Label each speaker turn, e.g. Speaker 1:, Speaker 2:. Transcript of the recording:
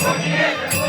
Speaker 1: கொடியேற்று